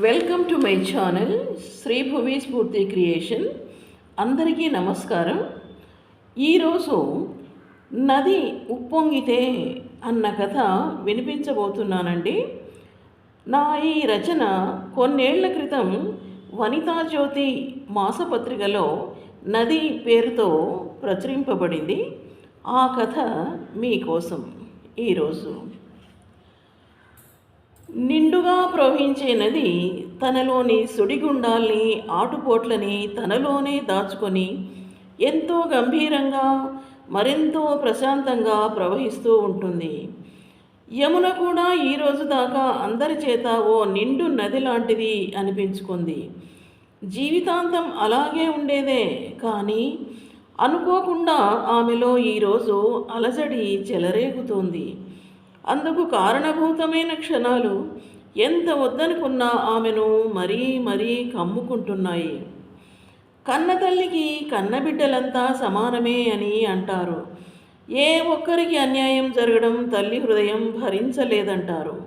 Welcome to my channel Sribhuvi Spoorthi creation అందరికీ నమస్కారం. ఈరోజు నది ఉప్పొంగితే అన్న కథ వినిపించబోతున్నానండి. నా ఈ రచన కొన్నేళ్ళ క్రితం వనితా జ్యోతి మాసపత్రికలో నది పేరుతో ప్రచురింపబడింది. ఆ కథ మీకోసం ఈరోజు నిండుగా ప్రవహించే నది తనలోని సుడిగుండాల్ని ఆటుపోట్లని తనలోనే దాచుకొని ఎంతో గంభీరంగా మరెంతో ప్రశాంతంగా ప్రవహిస్తూ ఉంటుంది. యమున కూడా ఈ రోజు దాకా అందరి చేత ఓ నిండు నది లాంటిది అనిపించుకుంది. జీవితాంతం అలాగే ఉండేదే కానీ అనుకోకుండా ఆమెలో ఈరోజు అలజడి చెలరేగుతోంది. అందుకు కారణభూతమైన క్షణాలు ఎంత వద్దనుకున్నా ఆమెను మరీ మరీ కమ్ముకుంటున్నాయి. కన్న తల్లికి కన్నబిడ్డలంతా సమానమే అని అంటారు. ఏ ఒక్కరికి అన్యాయం జరగడం తల్లి హృదయం భరించలేదంటారు.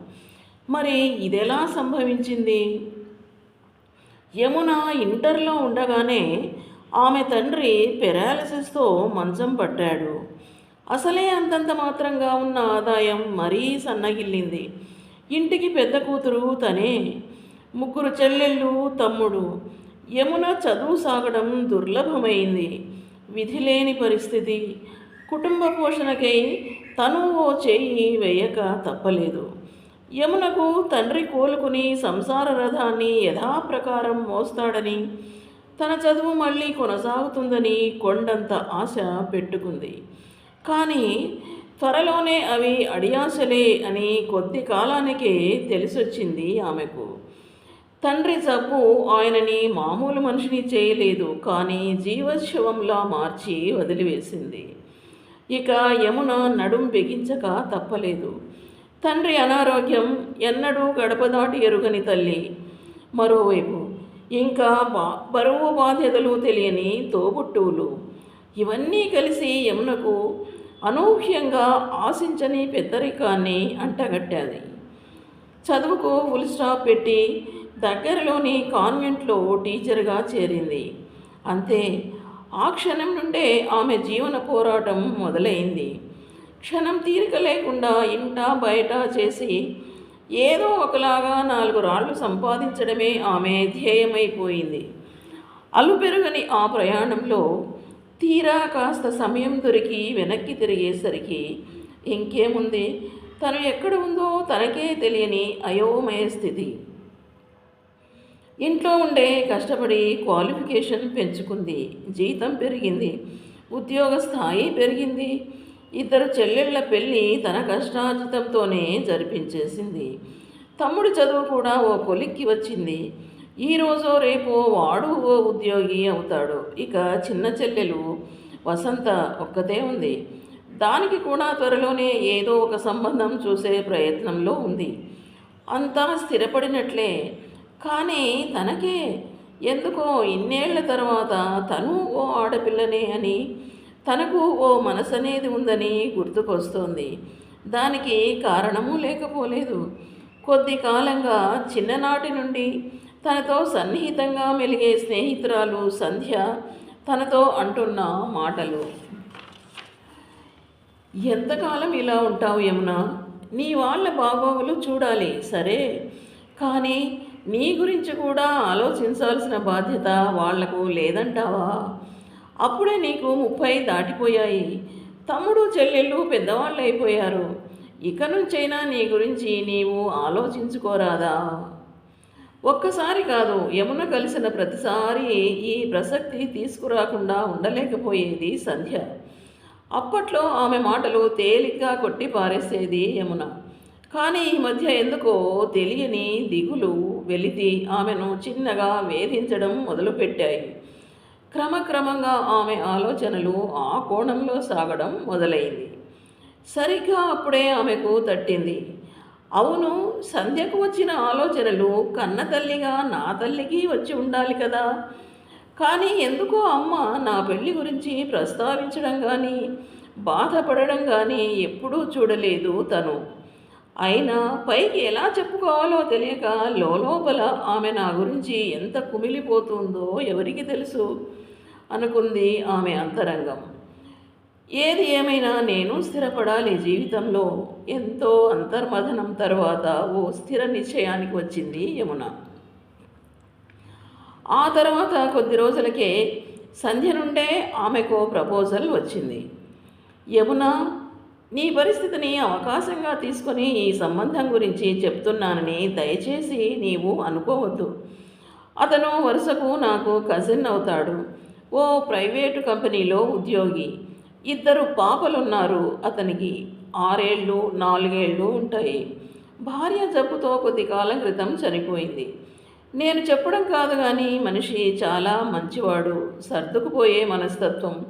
మరి ఇదెలా సంభవించింది? యమున ఇంటర్లో ఉండగానే ఆమె తండ్రి పెరాలసిస్తో మంచం పట్టాడు. అసలే అంతంత మాత్రంగా ఉన్న ఆదాయం మరీ సన్నగిల్లింది. ఇంటికి పెద్ద కూతురు తనే ముగ్గురు చెల్లెళ్ళు తమ్ముడు. యమున చదువు సాగడం దుర్లభమైంది. విధి లేని పరిస్థితి. కుటుంబ పోషణకై తను ఓ చేయి వేయక తప్పలేదు. యమునకు తండ్రి కోలుకుని సంసార రథాన్ని యథాప్రకారం మోస్తాడని తన చదువు మళ్ళీ కొనసాగుతుందని కొండంత ఆశ పెట్టుకుంది. కానీ త్వరలోనే అవి అడియాసలే అని కొద్ది కాలానికే తెలిసొచ్చింది ఆమెకు. తండ్రి జబ్బు ఆయనని మామూలు మనిషిని చేయలేదు కానీ జీవశవంలా మార్చి వదిలివేసింది. ఇక యమున నడుం బిగించక తప్పలేదు. తండ్రి అనారోగ్యం ఎన్నడూ గడప దాటి ఎరుగని తల్లి. మరోవైపు ఇంకా బా బరువు బాధ్యతలు తెలియని తోబుట్టువులు. ఇవన్నీ కలిసి యమునకు అనూహ్యంగా ఆశించని పెద్దరికాన్ని అంటగట్టాది. చదువుకు ఫుల్ స్టాప్ పెట్టి దగ్గరలోని కాన్వెంట్లో టీచర్గా చేరింది. అంతే ఆ క్షణం నుండే ఆమె జీవన పోరాటం మొదలైంది. క్షణం తీరిక లేకుండా ఇంట బయట చేసి ఏదో ఒకలాగా నాలుగు రాళ్ళు సంపాదించడమే ఆమె ధ్యేయమైపోయింది. అలుపెరుగని ఆ ప్రయాణంలో తీరా కాస్త సమయం దొరికి వెనక్కి తిరిగేసరికి ఇంకేముంది? తను ఎక్కడ ఉందో తనకే తెలియని అయోమయ స్థితి. ఇంట్లో ఉండే కష్టపడి క్వాలిఫికేషన్ పెంచుకుంది. జీతం పెరిగింది. ఉద్యోగ స్థాయి పెరిగింది. ఇద్దరు చెల్లెళ్ళ పెళ్ళి తన కష్టార్జితంతోనే జరిపించేసింది. తమ్ముడి చదువు కూడా ఓ కొలిక్కి వచ్చింది. ఈరోజు రేపు వాడు ఓ ఉద్యోగి అవుతాడు. ఇక చిన్న చెల్లెలు వసంత ఒక్కతే ఉంది. దానికి కూడా త్వరలోనే ఏదో ఒక సంబంధం చూసే ప్రయత్నంలో ఉంది. అంతా స్థిరపడినట్లే. కానీ తనకే ఎందుకో ఇన్నేళ్ళ తర్వాత తను ఓ ఆడపిల్లనే అని తనకు ఓ మనసు అనేది ఉందని గుర్తుకొస్తోంది. దానికి కారణము లేకపోలేదు. కొద్ది కాలంగా చిన్ననాటి నుండి తనతో సన్నిహితంగా మెలిగే స్నేహితురాలు సంధ్య తనతో అంటున్న మాటలు. ఎంతకాలం ఇలా ఉంటావు యమున? నీ వాళ్ళ బాగోగులు చూడాలి సరే. కానీ నీ గురించి కూడా ఆలోచించాల్సిన బాధ్యత వాళ్ళకు లేదంటావా? అప్పుడే నీకు ముప్పై దాటిపోయాయి. తమ్ముడు చెల్లెళ్ళు పెద్దవాళ్ళు అయిపోయారు ఇక నుంచైనా నీ గురించి నీవు ఆలోచించుకోరాదా? ఒక్కసారి కాదు యమున కలిసిన ప్రతిసారి ఈ ప్రసక్తి తీసుకురాకుండా ఉండలేకపోయేది సంధ్య. అప్పట్లో ఆమె మాటలు తేలిగ్గా కొట్టి పారేసేది యమున. కానీ ఈ మధ్య ఎందుకో తెలియని దిగులు వెలితి ఆమెను చిన్నగా వేధించడం మొదలుపెట్టాయి. క్రమక్రమంగా ఆమె ఆలోచనలు ఆ కోణంలో సాగడం మొదలైంది. సరిగ్గా అప్పుడే ఆమెకు తట్టింది. అవును సంధ్యకు వచ్చిన ఆలోచనలు కన్న తల్లిగా నా తల్లికి వచ్చి ఉండాలి కదా. కానీ ఎందుకో అమ్మ నా పెళ్ళి గురించి ప్రస్తావించడం కానీ బాధపడడం కానీ ఎప్పుడూ చూడలేదు తను. అయినా పైకి ఎలా చెప్పుకోవాలో తెలియక లోపల ఆమె నా గురించి ఎంత కుమిలిపోతుందో ఎవరికి తెలుసు? అనుకుంది ఆమె అంతరంగం. ఏది ఏమైనా నేను స్థిరపడాలి జీవితంలో. ఎంతో అంతర్మథనం తర్వాత ఓ స్థిర నిశ్చయానికి వచ్చింది యమున. ఆ తర్వాత కొద్ది రోజులకే సంధ్య నుండే ఆమెకు ప్రపోజల్ వచ్చింది. యమున నీ పరిస్థితిని అవకాశంగా తీసుకొని ఈ సంబంధం గురించి చెప్తున్నానని దయచేసి నీవు అనుకోవద్దు. అతను వరుసకు నాకు కజిన్ అవుతాడు. ఓ ప్రైవేటు కంపెనీలో ఉద్యోగి. ఇద్దరు పాపలున్నారు. అతనికి ఆరేళ్ళు నాలుగేళ్ళు ఉంటాయి. భార్య జబ్బుతో కొద్ది కాలం క్రితం చనిపోయింది. నేను చెప్పడం కాదు కానీ మనిషి చాలా మంచివాడు సర్దుకుపోయే మనస్తత్వం.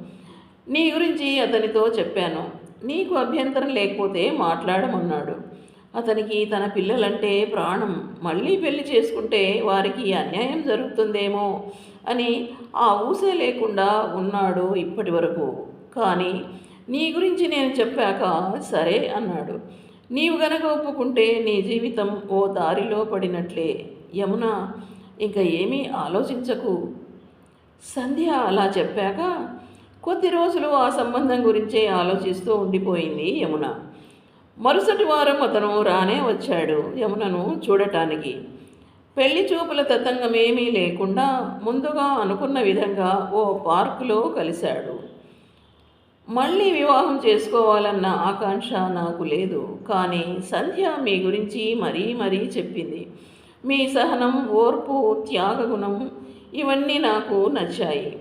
నీ గురించి అతనితో చెప్పాను. నీకు అభ్యంతరం లేకపోతే మాట్లాడమన్నాడు. అతనికి తన పిల్లలంటే ప్రాణం. మళ్ళీ పెళ్ళి చేసుకుంటే వారికి అన్యాయం జరుగుతుందేమో అని ఆ ఊసే లేకుండా ఉన్నాడు ఇప్పటి వరకు కానీ నీ గురించి నేను చెప్పాక సరే అన్నాడు. నీవు గనక ఒప్పుకుంటే నీ జీవితం ఓ దారిలో పడినట్లే. యమున ఇంకా ఏమీ ఆలోచించకు. సంధ్య అలా చెప్పాక కొద్ది రోజులు ఆ సంబంధం గురించే ఆలోచిస్తూ ఉండిపోయింది యమున. మరుసటి వారం అతను రానే వచ్చాడు యమునను చూడటానికి. పెళ్ళి చూపుల తతంగమేమీ లేకుండా ముందుగా అనుకున్న విధంగా ఓ పార్కులో కలిశాడు. మళ్ళీ వివాహం చేసుకోవాలన్న ఆకాంక్ష నాకు లేదు. కానీ సంధ్య మీ గురించి మరీ మరీ చెప్పింది. మీ సహనం ఓర్పు త్యాగగుణం ఇవన్నీ నాకు నచ్చాయి.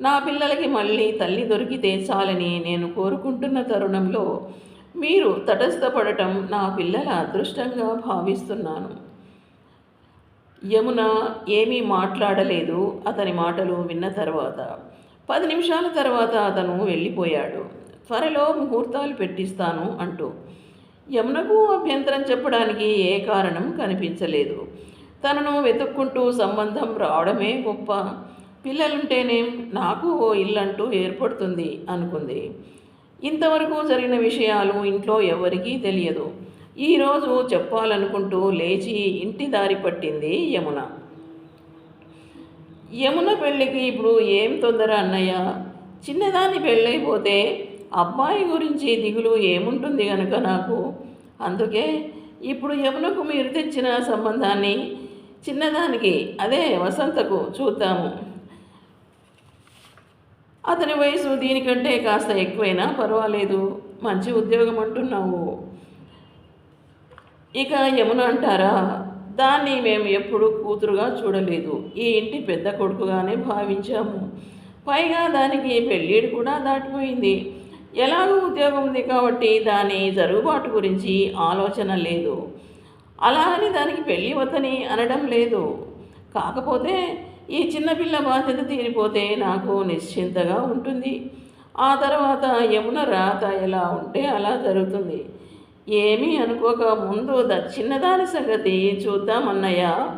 నా పిల్లలకి మళ్ళీ తల్లి దొరికితే చాలని నేను కోరుకుంటున్న తరుణంలో మీరు తటస్థపడటం నా పిల్లల అదృష్టంగా భావిస్తున్నాను. యమున ఏమీ మాట్లాడలేదు. అతని మాటలు విన్న తర్వాత పది నిమిషాల తర్వాత అతను వెళ్ళిపోయాడు. త్వరలో ముహూర్తాలు పెట్టిస్తాను అంటూ. యమునకు అభ్యంతరం చెప్పడానికి ఏ కారణం కనిపించలేదు. తనను వెతుక్కుంటూ సంబంధం రావడమే గొప్ప. పిల్లలుంటేనే నాకు ఓ ఇల్లంటూ ఏర్పడుతుంది అనుకుంది. ఇంతవరకు జరిగిన విషయాలు ఇంట్లో ఎవరికీ తెలియదు. ఈరోజు చెప్పాలనుకుంటూ లేచి ఇంటి దారి పట్టింది యమున. యమున పెళ్ళికి ఇప్పుడు ఏం తొందర అన్నయ్య? చిన్నదాన్ని పెళ్ళైపోతే అబ్బాయి గురించి దిగులు ఏముంటుంది కనుక నాకు? అందుకే ఇప్పుడు యమునకు మీరు తెచ్చిన సంబంధాన్ని చిన్నదానికి అదే వసంతకు చూద్దాము. అతని వయసు దీనికంటే కాస్త ఎక్కువైనా పర్వాలేదు. మంచి ఉద్యోగం అంటున్నావు. ఇక యమున అంటారా? దాన్ని మేము ఎప్పుడూ కూతురుగా చూడలేదు. ఈ ఇంటి పెద్ద కొడుకుగానే భావించాము. పైగా దానికి పెళ్ళిడు కూడా దాటిపోయింది. ఎలాగో ఉద్యోగం ఉంది కాబట్టి దాని జరుగుబాటు గురించి ఆలోచన లేదు. అలా అని దానికి పెళ్ళి వద్దని అనడం లేదు. కాకపోతే ఈ చిన్నపిల్ల బాధ్యత తీరిపోతే నాకు నిశ్చింతగా ఉంటుంది. ఆ తర్వాత యమున రాత ఎలా ఉంటే అలా జరుగుతుంది. ఏమీ అనుకోక ముందు ద చిన్నదాని సంగతి చూద్దామన్నయ్య.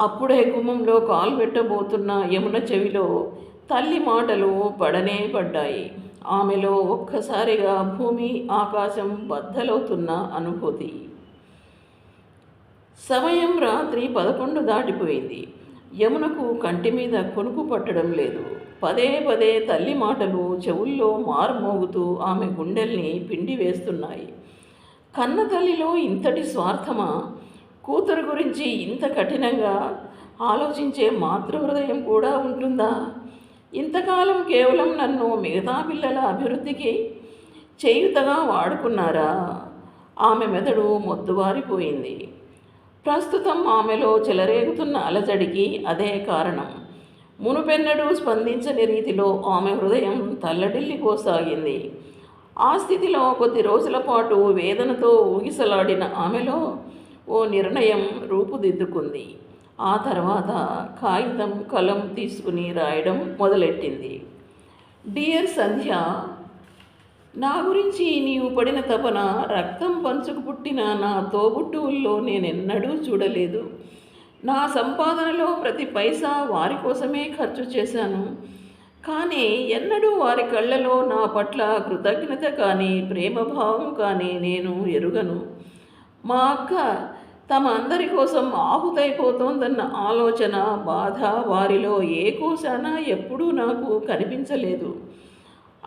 అప్పుడే గుమ్మంలో కాలు పెట్టబోతున్న యమున చెవిలో తల్లి మాటలు పడనే పడ్డాయి. ఆమెలో ఒక్కసారిగా భూమి ఆకాశం బద్దలవుతున్న అనుభూతి. సమయం రాత్రి పదకొండు దాటిపోయింది. యమునకు కంటి మీద కొనుకు పట్టడం లేదు. పదే పదే తల్లి మాటలు చెవుల్లో మారుమోగుతూ ఆమె గుండెల్ని పిండి వేస్తున్నాయి. కన్న తల్లిలో ఇంతటి స్వార్థమా? కూతురు గురించి ఇంత కఠినంగా ఆలోచించే మాతృహృదయం కూడా ఉంటుందా? ఇంతకాలం కేవలం నన్ను మిగతా పిల్లల అభివృద్ధికి చేయుతగా వాడుకున్నారా? ఆమె మెదడు మొద్దుబారిపోయింది ప్రస్తుతం ఆమెలో చెలరేగుతున్న అలజడికి అదే కారణం. మునుపెన్నడూ స్పందించని రీతిలో ఆమె హృదయం తల్లడిల్లిపోసాగింది ఆ స్థితిలో కొద్ది రోజుల పాటు వేదనతో ఊగిసలాడిన ఆమెలో ఓ నిర్ణయం రూపుదిద్దుకుంది. ఆ తర్వాత కాగితం కలం తీసుకుని రాయడం మొదలెట్టింది. డియర్ సంధ్య నా గురించి నీవు పడిన తపన రక్తం పంచుకు పుట్టిన నా తోబుట్టువుల్లో నేనెన్నడూ చూడలేదు. నా సంపాదనలో ప్రతి పైసా వారి కోసమే ఖర్చు చేశాను. కానీ ఎన్నడూ వారి కళ్ళలో నా పట్ల కృతజ్ఞత కానీ ప్రేమభావం కానీ నేను ఎరుగను. మా అక్క తమ అందరి కోసం ఆహుతైపోతోందన్న ఆలోచన బాధ వారిలో ఏ కోశాన ఎప్పుడూ నాకు కనిపించలేదు.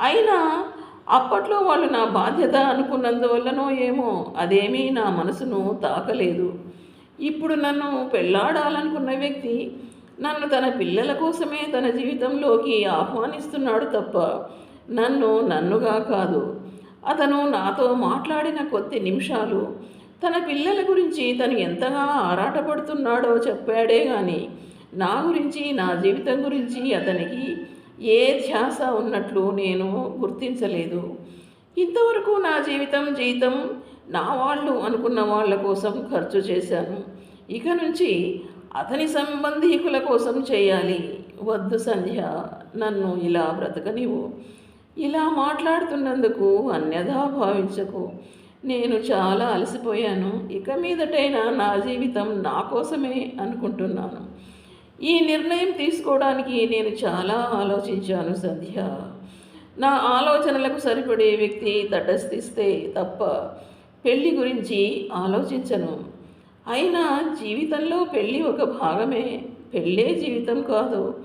అయినా అప్పట్లో వాళ్ళు నా బాధ్యత అనుకున్నందువల్లనో ఏమో అదేమీ నా మనసును తాకలేదు. ఇప్పుడు నన్ను పెళ్ళాడాలనుకున్న వ్యక్తి నన్ను తన పిల్లల కోసమే తన జీవితంలోకి ఆహ్వానిస్తున్నాడు తప్ప నన్ను నన్నుగా కాదు. అతను నాతో మాట్లాడిన కొద్ది నిమిషాలు తన పిల్లల గురించి తను ఎంతగా ఆరాటపడుతున్నాడో చెప్పాడే కానీ నా గురించి నా జీవితం గురించి అతనికి ఏ ధ్యాస ఉన్నట్లు నేను గుర్తించలేదు. ఇంతవరకు నా జీవితం జీతం నా వాళ్ళు అనుకున్న వాళ్ళ కోసం ఖర్చు చేశాను. ఇక నుంచి అతని సంబంధీకుల కోసం చేయాలి. వద్దు సంధ్య నన్ను ఇలా బ్రతకనివ్వు. ఇలా మాట్లాడుతున్నందుకు అన్యథా భావించకు. నేను చాలా అలసిపోయాను. ఇక మీదటైనా నా జీవితం నా కోసమే అనుకుంటున్నాను. ఈ నిర్ణయం తీసుకోవడానికి నేను చాలా ఆలోచించాను సంధ్య. నా ఆలోచనలకు సరిపడే వ్యక్తి తటస్థిస్తే తప్ప పెళ్ళి గురించి ఆలోచించను. అయినా జీవితంలో పెళ్ళి ఒక భాగమే. పెళ్ళే జీవితం కాదు.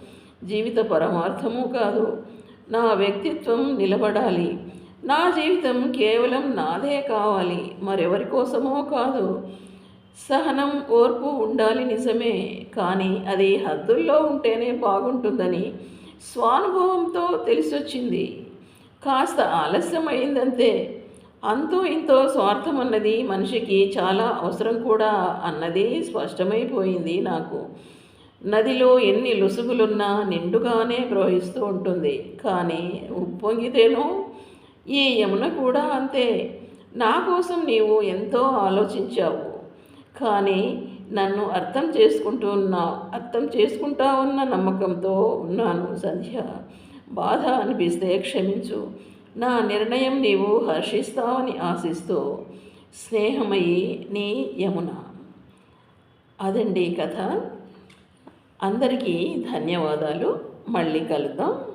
జీవిత పరమార్థము కాదు. నా వ్యక్తిత్వం నిలబడాలి. నా జీవితం కేవలం నాదే కావాలి. మరెవరి కోసమో కాదు. సహనం ఓర్పు ఉండాలి నిజమే. కానీ అది హద్దుల్లో ఉంటేనే బాగుంటుందని స్వానుభవంతో తెలిసొచ్చింది. కాస్త ఆలస్యం అయిందంతే అంతో ఇంతో స్వార్థం అన్నది మనిషికి చాలా అవసరం కూడా అన్నది స్పష్టమైపోయింది నాకు. నదిలో ఎన్ని లుసుగులున్నా నిండుగానే ప్రవహిస్తూ ఉంటుంది. కానీ ఉప్పొంగితేనో? ఈ యమున కూడా అంతే. నా కోసం నీవు ఎంతో ఆలోచించావు. కానీ నన్ను అర్థం చేసుకుంటున్నా అర్థం చేసుకుంటావన్న నమ్మకంతో ఉన్నాను సంధ్య. బాధ అనిపిస్తే క్షమించు. నా నిర్ణయం నీవు హర్షిస్తావని ఆశిస్తూ స్నేహమయ్యి నీ యమున. అదండి కథ. అందరికీ ధన్యవాదాలు. మళ్ళీ కలుద్దాం.